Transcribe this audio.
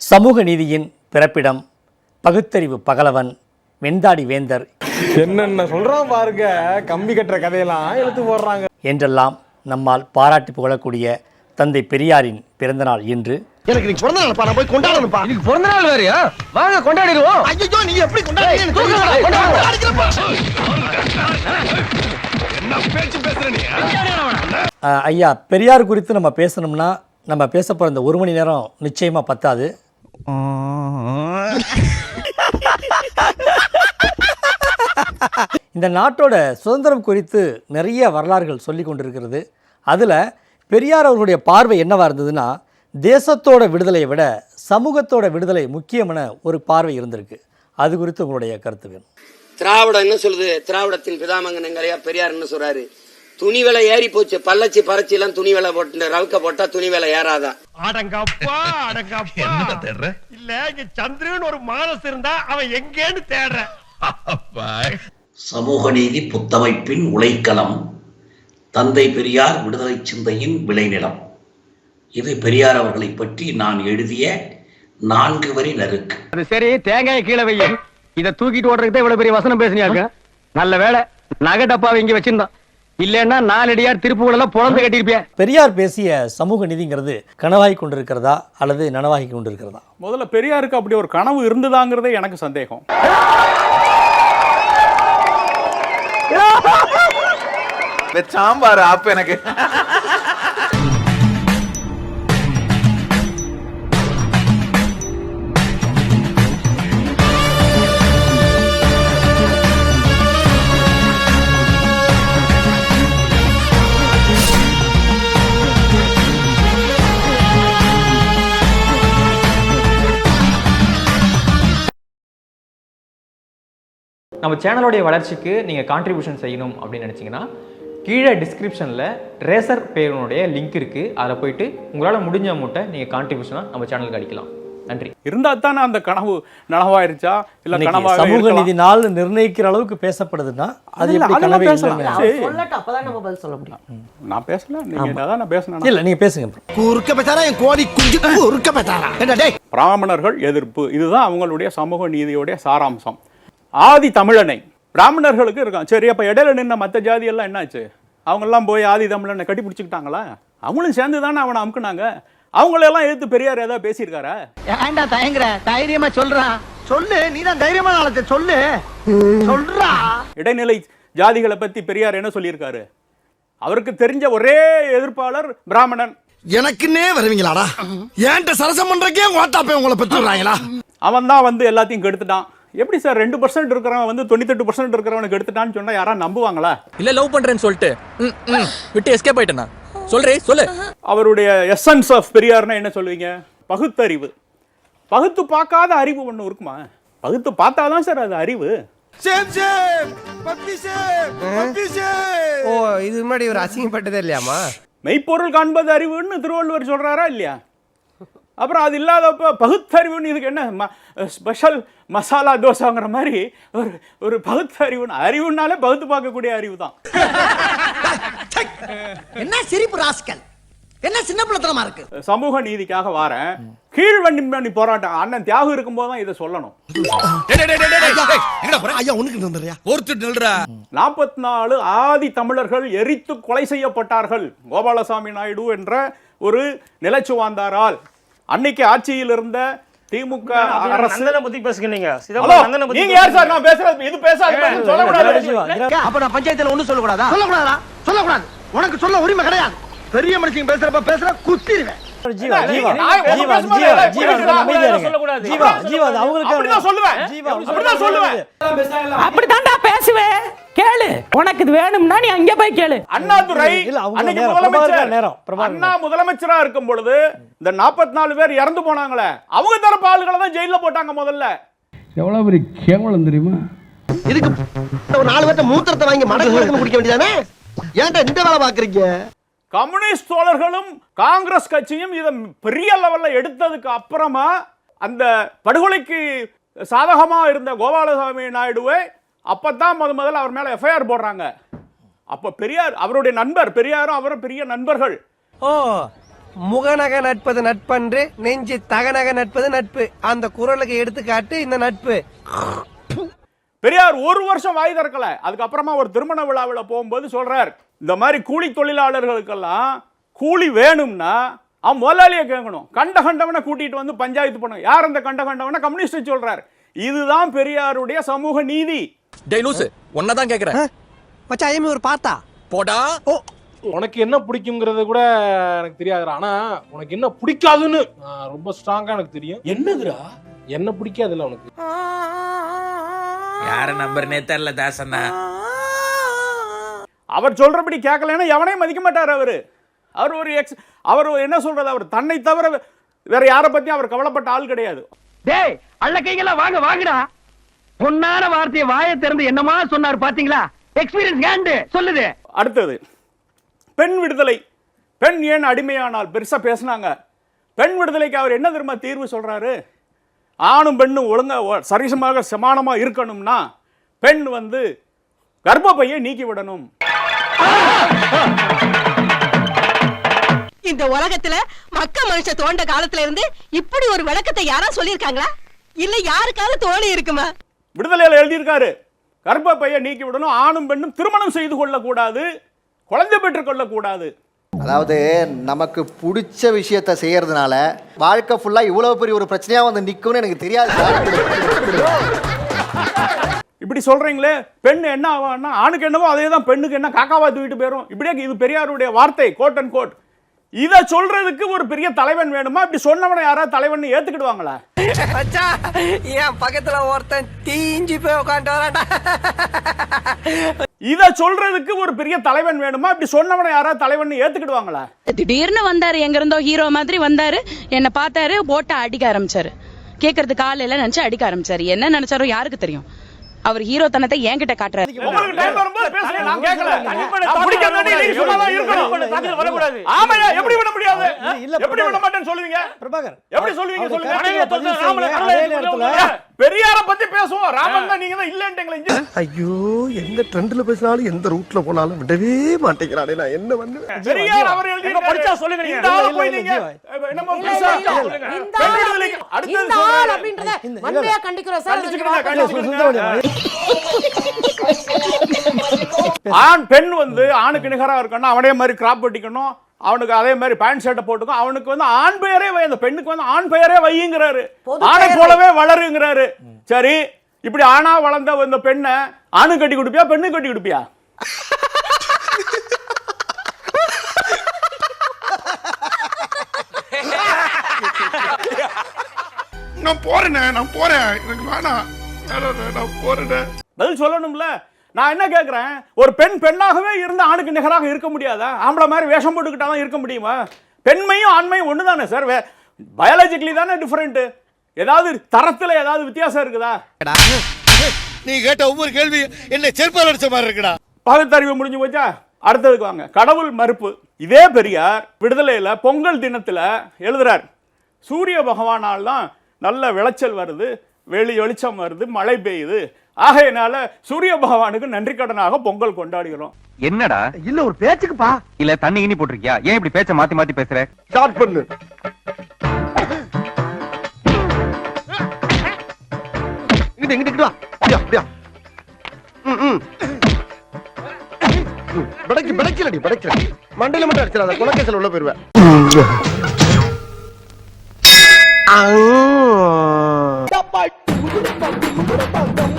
சமூக நீதியின் பிறப்பிடம் பகுத்தறிவு பகலவன் வெண்தாடி வேந்தர். என்னென்ன சொல்றான் பாருங்க கம்பி கட்டுற கதையெல்லாம் எடுத்து போடுறாங்க. என்றெல்லாம் நம்மால் பாராட்டி புகழக்கூடிய தந்தை பெரியாரின் பிறந்தநாள் இன்று. எனக்கு பிறந்த நாள்ப்பா நான் போய் கொண்டாடணும்ப்பா. இதுக்கு பிறந்த நாள் வேறயா? வாங்க கொண்டாடிடுவோம். ஐயோ நீ எப்படி கொண்டாடுறீங்க அஹ், ஐயா பெரியார் குறித்து நம்ம பேசணும்னா நம்ம பேச போகிற இந்த ஒரு மணி நேரம் நிச்சயமாக பத்தாது. இந்த நாட்டோட சுதந்திரம் குறித்து நிறைய வரலாறுகள் சொல்லி கொண்டிருக்கிறது. அதில் பெரியார் அவர்களுடைய பார்வை என்னவாக இருந்ததுன்னா தேசத்தோட விடுதலையை விட சமூகத்தோட விடுதலை முக்கியமான ஒரு பார்வை இருந்திருக்கு. அது குறித்து உங்களுடைய கருத்து வேணும். திராவிடம் என்ன சொல்லுது. திராவிடத்தின் பிதாமங்கன் எங்களையா பெரியார் என்ன சொல்றாரு. துணி விலை ஏறி போச்சு. பல்லச்சி பறச்சி எல்லாம் துணி விலை போட்டு ரவுக்க போட்டா துணி விலை ஏறாதா? அடங்கப்பா அடங்கப்பா. இல்ல இங்க சந்திரன் ஒரு மானஸ் இருந்தா அவன் எங்கேன்னு தேடுறேன் சமூக நீதி புத்தமைப்பின் உழைக்களம் தந்தை பெரியார் விடுதலை சிந்தையின் விளைநிலம். இது பெரியார் அவர்களை பற்றி நான் எழுதிய நான்கு வரி நறுக்கு. அது சரி தேங்காய் கீழே வைய இத தூக்கிட்டு ஓடுறதுக்கு இவ்வளவு பெரிய வசனம் பேசுனியாக்க நல்ல வேலை நகை டப்பாவை இங்க வச்சிருந்தோம் இல்லன்னா நாலடியார் திருப்புகள் எல்லாம் பொழந்து கட்டியிருப்பியா? பெரியார் பேசிய சமூக நீதிங்கிறது கனவாகி கொண்டிருக்கிறதா அல்லது நனவாகி கொண்டிருக்கிறதா? முதல்ல பெரியாருக்கு அப்படி ஒரு கனவு இருந்ததாங்கிறதே எனக்கு சந்தேகம். சாம்பார் அப்ப எனக்கு. நம்ம சேனலோடைய வளர்ச்சிக்கு நீங்கள் கான்ட்ரிபியூஷன் செய்யணும் அப்படின்னு நினச்சிங்கன்னா கீழே டிஸ்கிரிப்ஷனில் ரேசர் பேருனுடைய லிங்க் இருக்குது அதில் போயிட்டு உங்களால் முடிஞ்ச அமௌண்ட்டை நீங்கள் கான்ட்ரிபியூஷனாக நம்ம சேனலுக்கு அடிக்கலாம். நன்றி. இருந்தா தானே அந்த கனவு நனவாயிருச்சா? இல்ல கனவாக சமூக நீதி நாள் நிர்ணயிக்கிற அளவுக்கு பேசப்படுதுன்னா அது எப்படி கனவே பேசலாம். இல்லைன்னு சரி. அப்பதான் நம்ம பதில் சொல்ல முடியும். நான் பேசல. நீங்க நான் பேசினேன் இல்ல நீங்க பேசுங்க குறுக்க பேசாரா என் குஞ்சு குறுக்க பேசாரா என்ன டேய். பிராமணர்கள் எதிர்ப்பு. இதுதான் அவங்களுடைய சமூக நீதியுடைய சாராம்சம். ஆதி தமிழனை. பிராமணர்களுக்கு இருக்கான் சரி அப்ப இடையில நின்ன மத்த ஜாதி எல்லாம் என்னாச்சு? அவங்க எல்லாம் போய் ஆதி தமிழனை கட்டி பிடிச்சிக்கிட்டாங்களா? அவங்களும் சேர்ந்து தானே அவனை அமுக்குனாங்க. அவங்களெல்லாம் எதிர்த்து பெரியார் ஏதாவது பேசியிருக்காரா? ஏன்டா தயங்குற? தைரியமா சொல்றான் சொல்லு நீ தான் தைரியமா நாளத்தை சொல்லு. சொல்றா. இடைநிலை ஜாதிகளை பத்தி பெரியார் என்ன சொல்லியிருக்காரு? அவருக்கு தெரிஞ்ச ஒரே எதிர்ப்பாளர் பிராமணன். எனக்குன்னே வருவீங்களாடா? ஏன்ட்ட சரசம் பண்றக்கே ஓட்டாப்பே உங்களை பெற்று விடுறாங்களா அவன் தான் வந்து எல்லாத்தையும் கெடுத்துட்டான். எப்படி சார் ரெண்டு பர்சன்ட் இருக்கிறவன் வந்து தொண்ணூத்தெட்டு பர்சன்ட் இருக்கிறவனுக்கு எடுத்துட்டான்னு சொன்னா யாரா நம்புவாங்களா? இல்ல லவ் பண்றேன்னு சொல்லிட்டு. ம், ம், விட்டு எஸ்கேப் ஆயிட்டேனா? சொல்றே சொல்லு. அவருடைய எசன்ஸ் ஆஃப் பெரியார்னா என்ன சொல்லுவீங்க? பகுத்தறிவு. பகுத்து பார்க்காத அறிவு ஒன்று இருக்குமா? பகுத்து பார்த்தாதான் சார் அது அறிவு. ஓ இது முன்னாடி ஒரு அசிங்கப்பட்டதே இல்லையாமா மெய்ப்பொருள் காண்பது அறிவுன்னு திருவள்ளுவர் சொல்றாரா இல்லையா? அப்புறம் அது இல்லாதப்ப பகுத்தறிவுன்னு இதுக்கு என்ன? ம- ஸ்பெஷல் மசாலா தோசைங்கிற மாதிரி ஒரு ஒரு பகுத்தறிவுன்னு அறிவுனாலே பகுத்து பார்க்கக்கூடிய அறிவு தான் என்ன சிரிப்பு ராஸ்கல்? என்ன சின்ன பிள்ளைத்தனமா இருக்கு? சமூக நீதிக்காக வாரேன். கீழ்வண்டி போராட்டம் அண்ணன் தியாகம் இருக்கும்போது தான் இதை சொல்லணும். நாற்பத்தி நாலு ஆதி தமிழர்கள் எரித்து கொலை செய்யப்பட்டார்கள். கோபாலசாமி நாயுடு என்ற ஒரு நிலச்சுவாந்தாரால். அன்னைக்கு ஆட்சியில் இருந்த திமுக அரசு பத்தி பேசுங்க நீங்க ஹலோ, நீங்க யார் சார்? நான் பேசுறது இது பேசாத அப்ப நான் பஞ்சாயத்துல ஒண்ணும் சொல்லக்கூடாதா? சொல்லக்கூடாதா சொல்லக்கூடாது. உனக்கு சொல்ல உரிமை கிடையாது. பெரிய மனுஷங்க பேசுறப்ப பேசுற குத்திடுவேன் ஜீவா, ஜீவா, நான் உங்க ஜீவா, பேசும்போது ஜீவா, எல்லாம் ஜீவா, பேசுறா, அமைதியா இருங்க. சொல்லக்கூடாது. ஜீவா, ஜீவா, அது அவங்களுக்கு அப்படிதான் சொல்லுவேன். ஜீவா, அப்படிதான் சொல்லுவேன். அப்படித்தான்டா பேசுவேன் கேளு. உனக்கு இது வேணும்னா நீ அங்க போய் கேளு. அண்ணாதுரை அன்னைக்கு நேரம், முதலமைச்சர் நேரம், அண்ணா முதலமைச்சரா இருக்கும் பொழுது இந்த 44 பேர் இறந்து போனாங்களே அவங்க தரப்பு ஆளுகளை தான் ஜெயில போட்டாங்க முதல்ல. எவ்வளவு பெரிய கேவலம் தெரியுமா? இதுக்கு ஒரு நாலு பேர்த்த மூத்திரத்தை வாங்கி மடங்கு குடிக்க வேண்டியதானே? ஏன்டா இந்த வேலை பாக்குறீங்க கம்யூனிஸ்ட் தோழர்களும் காங்கிரஸ் கட்சியும் இதை பெரிய லெவல்ல எடுத்ததுக்கு அப்புறமா அந்த படுகொலைக்கு சாதகமா இருந்த கோபாலசாமி நாயுடுவை அப்பதான் முத முதல்ல அவர் மேல எஃப்ஐஆர் போடுறாங்க. அப்ப பெரியார் அவருடைய நண்பர் பெரியாரும் அவரும் பெரிய நண்பர்கள். ஓ முகநக நட்பது நட்பன்று நெஞ்சு தகநக நட்பது நட்பு. அந்த குரலுக்கு எடுத்துக்காட்டு இந்த நட்பு. பெரியார் ஒரு வருஷம் வாய் திறக்கல. அதுக்கப்புறமா ஒரு திருமண விழாவில் போகும்போது சொல்றார் இந்த மாதிரி கூலி தொழிலாளர்களுக்கெல்லாம் கூலி வேணும்னா அவன் முதலாளியை கேட்கணும். கண்ட கண்டவனை கூட்டிட்டு வந்து பஞ்சாயத்து பண்ணும் யார் அந்த கண்ட கண்டவனை கம்யூனிஸ்ட் சொல்றார். இதுதான் பெரியாருடைய சமூக நீதி. டேய் லூசு. தான் கேக்குறேன். மச்சா ஐயமே ஒரு பார்த்தா? போடா. உனக்கு என்ன பிடிக்குங்கிறது கூட எனக்கு தெரியாதுடா. ஆனா உனக்கு என்ன பிடிக்காதுன்னு ரொம்ப ஸ்ட்ராங்கா எனக்கு தெரியும். என்னதுடா? என்ன பிடிக்காதுல்ல உனக்கு? யார நம்பர்னே தெரியல தாசண்ணா. அவர் சொல்றபடி கேட்கலைன்னா எவனையும் மதிக்க மாட்டார் அவரு. அவர் ஒரு எக்ஸ் அவர் என்ன சொல்றது அவர் தன்னை தவிர வேற யாரை பத்தியும் அவர் கவலைப்பட்ட ஆள் கிடையாது. டேய் அள்ள கைகளா வாங்க வாங்கடா. பொன்னான வார்த்தையை வாயை திறந்து என்னமா சொன்னார் பாத்தீங்களா? எக்ஸ்பீரியன்ஸ் ஹேண்ட் சொல்லுது. அடுத்தது பெண் விடுதலை. பெண் ஏன் அடிமையானால்? பெருசா பேசுனாங்க. பெண் விடுதலைக்கு அவர் என்ன தெரியுமா தீர்வு சொல்றாரு? ஆணும் பெண்ணும் ஒழுங்கா ஒ- சரிசமாக சமானமா இருக்கணும்னா பெண் வந்து கர்ப்பப்பையை நீக்கி விடணும். இந்த உலகத்துல மக்க மனுஷ தோண்ட காலத்துல இருந்து இப்படி ஒரு விளக்கத்தை யாரா சொல்லிருக்காங்களா இல்ல யாருக்காவது தோணி இருக்குமா? விடுதலையில் எழுதியிருக்காரு. கர்ப்பப்பையை நீக்கி விடணும் ஆணும் பெண்ணும் திருமணம் செய்து கொள்ளக்கூடாது குழந்தை பெற்றுக் கொள்ளக்கூடாது. அதாவது நமக்கு பிடிச்ச விஷயத்த செய்யறதுனால வாழ்க்கை ஃபுல்லா இவ்வளவு பெரிய ஒரு பிரச்சனையா வந்து நிக்கும்னு எனக்கு தெரியாது சார். இப்படி சொல்றீங்களே பெண் என்ன ஆவான்னா ஆணுக்கு என்னவோ அதே தான் பெண்ணுக்கு என்ன காக்காவா தூக்கிட்டு போயிரும். இப்படியே இது பெரியாருடைய வார்த்தை கோட் அண்ட் கோட் இதை சொல்றதுக்கு ஒரு பெரிய தலைவன் வேணுமா? இப்படி சொன்னவனை யாராவது தலைவன் ஏத்துக்கிடுவாங்களா? என் பக்கத்துல ஒருத்தன் தீஞ்சு போய் உட்காந்து வரான்டா. இதை சொல்றதுக்கு ஒரு பெரிய தலைவன் வேணுமா? இப்படி சொன்னவனை யாராவது தலைவன் ஏத்துக்கிடுவாங்களா? திடீர்னு வந்தாரு எங்க இருந்தோ ஹீரோ மாதிரி வந்தாரு. என்ன பார்த்தாரு போட்ட அடிக்க ஆரம்பிச்சாரு. கேக்குறதுக்கு ஆள் எல்லாம் நினைச்சு அடிக்க ஆரம்பிச்சாரு. என்ன நினைச்சாரோ யாருக்கு தெரியும்? அவர் ஹீரோ தனத்தை என்கிட்ட காட்டுறாரு. எப்படி விட முடியாது? இல்ல, எப்படி விட மாட்டேன்னு சொல்லுவீங்க? பிரபாகர் எப்படி சொல்லுவீங்க சொல்லுங்க? பெரியார பத்தி பேசுவோம். ராமன் தான் நீங்க தான் இல்லன்றீங்களே இங்க ஐயோ எந்த ட்ரெண்ட்ல பேசினாலும் எந்த ரூட்ல போனாலும் விடவே மாட்டேங்கிறானே நான். என்ன பண்ணுவேன்? பெரியார் அவர் எழுதி படிச்சா சொல்லுங்க நீங்க. இந்த ஆளை போய் நீங்க. என்னமோ விடுதலைக்கு அடுத்தது சொல்றேன் இந்த- இல்ல, கண்டிக்கிறோம். கண்டிச்சுக்கிறீங்க, இல்ல, கண்டிச்சுக்கிறீங்க. சுந்தரவடி, ஆண் பெண் வந்து ஆணுக்கு நிகரா இருக்கணும் அவனே மாதிரி கிராப் வெட்டிக்கணும். அவனுக்கு அதே மாதிரி பேண்ட் ஷர்ட்டை போட்டுக்கும். அவனுக்கு வந்து ஆண் பெயரே வை அந்த பெண்ணுக்கு வந்து ஆண் பெயரே வையுங்கிறாரு. ஆணை போலவே வளருங்கிறாரு. சரி இப்படி ஆணா வளர்ந்த இந்த பெண்ணை ஆணு கட்டி கொடுப்பியா பெண்ணு கட்டி கொடுப்பியா? நான் போறேனே நான் போறேன். எனக்கு வேணாம். நான் போறேனே. பதில் சொல்லணும்ல. நான் என்ன கேட்குறேன் ஒரு பெண் பெண்ணாகவே இருந்து ஆணுக்கு நிகராக இருக்க முடியாதா? ஆம்பளை மாதிரி வேஷம் போட்டுக்கிட்டா தான் இருக்க முடியுமா? பெண்மையும் ஆண்மையும் ஒன்று தானே சார் பயாலஜிக்கலி தானே டிஃப்ரெண்ட்டு ஏதாவது தரத்தில் ஏதாவது வித்தியாசம் இருக்குதா? நீ கேட்ட ஒவ்வொரு கேள்வி என்ன செருப்பால் அடிச்ச மாதிரி இருக்குடா. பகுத்தறிவு முடிஞ்சு போச்சா? அடுத்ததுக்கு வாங்க. கடவுள் மறுப்பு. இதே பெரியார் விடுதலையில் பொங்கல் தினத்தில் எழுதுறார். சூரிய பகவானால் தான் நல்ல விளைச்சல் வருது. வெளி வெளிச்சம் வருது மழை பெய்யுது. ஆகையினால சூரிய பகவானுக்கு நன்றி கடனாக பொங்கல் கொண்டாடுகிறோம். என்னடா? இல்ல ஒரு பேச்சுக்குப்பா. இல்ல தண்ணி இனி போட்டிருக்கியா? ஏன் இப்படி பேச்ச மாத்தி மாத்தி பேசுற? ஸ்டார்ட் பண்ணு. இங்கிட்டு இங்கிட்டு வா. அப்படியா படைக்கு படைக்கலடி படைக்கல மண்டையில மட்டும் அடிச்சிடாத குலக்கேசல் உள்ள போயிருவேன் Pagão, pagão, pagão.